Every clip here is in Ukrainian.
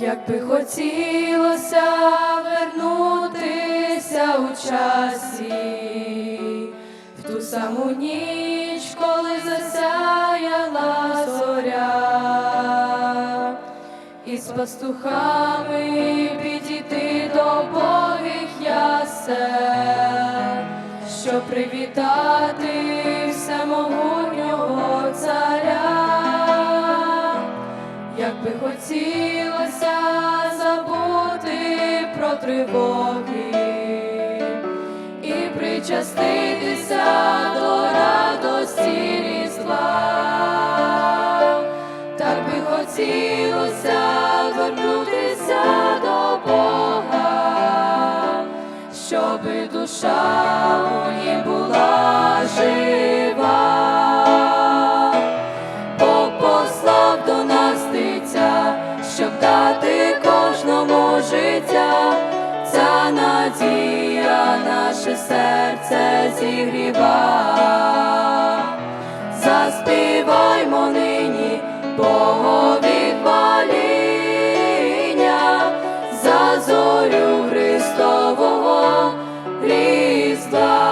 Як би хотілося вернутися у часі, в ту саму ніч, коли засяяла зоря, і з пастухами підійти до Богих ясел, щоб привітати всемогутнього Як би хотілося забути про тривоги і причаститися до радості Різдва, так би хотілося вернутися до Бога, щоби душа у ній була жива. Ця надія наше серце зігріва. Заспіваймо нині Богові хваління за зорю Христового Різдва.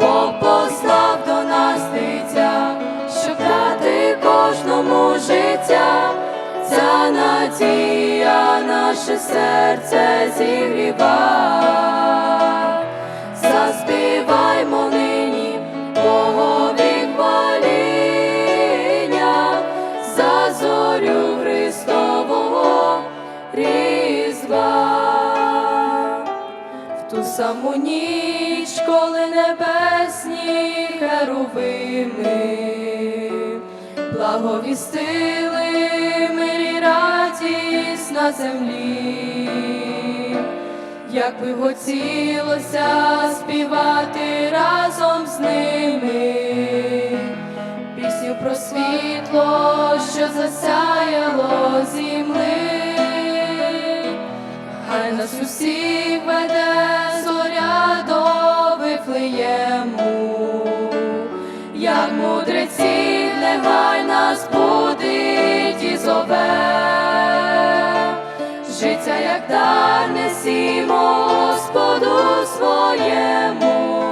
Бог послав до нас дитя, щоб дати кожному життя, ця надія наше серце зігріва. Заспіваймо нині Богові хваління за зорю Христового Різдва в ту саму ніч, коли небесні херовими благовістили радість на землі, як би хотілося співати разом з ними. Пісню про світло, що засяяло земли. Хай нас усіх веде зоря до Вифлеєму, як мудреці, нехай Дар несімо Господу своєму,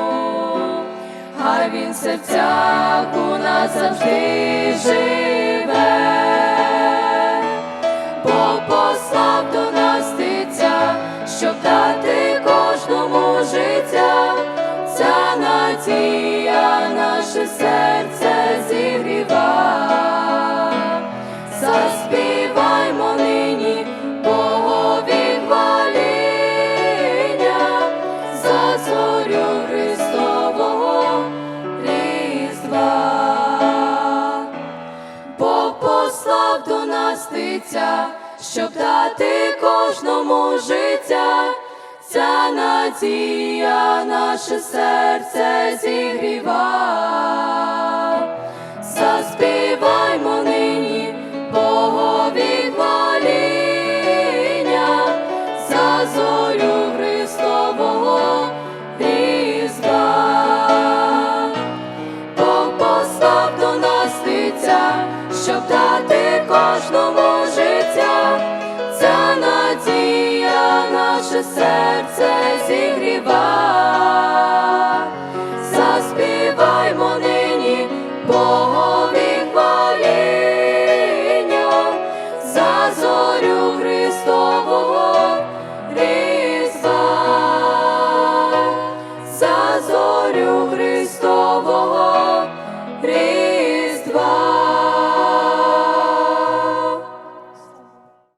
хай він серцях у нас завжди живе. Нас щоб дати кожному життя, ця надія наше серце зігріва. Заспіваймо нині Богові хваління за зорю Христового Різдва. Бог послав до нас дитя, щоб дати кожному серце зігріва. Заспіваймо нині Богові хваління за зорю Христового Різдва за зорю Христового